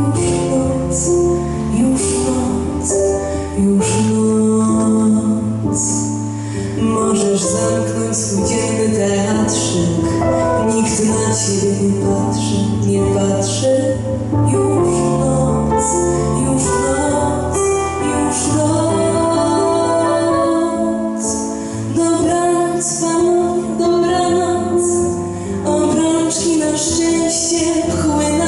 Już noc, już noc, już noc. Możesz zamknąć swój dzienny teatrzyk Nikt na ciebie nie patrzy, nie patrzy Już noc, już noc, już noc Dobranoc, panowie, dobranoc Obrączki na szczęście pchły na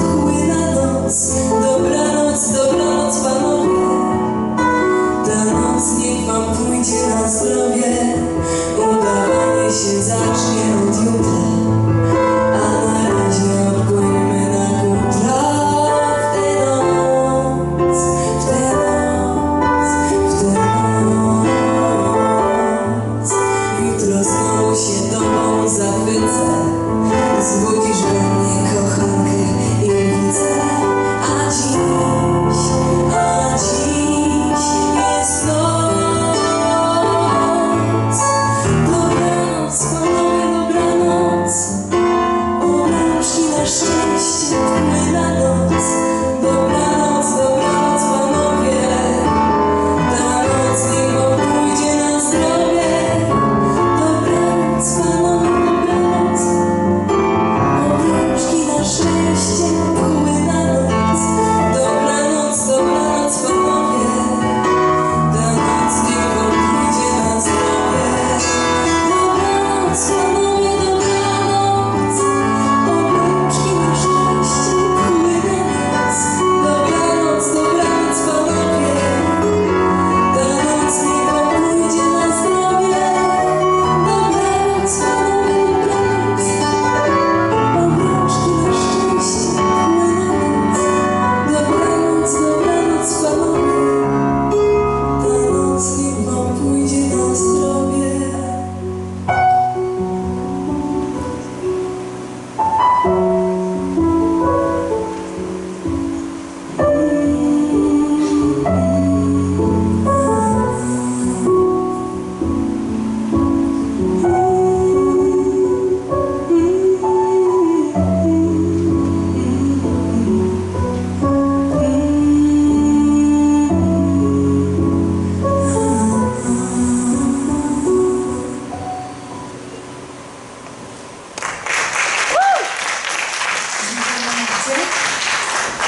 who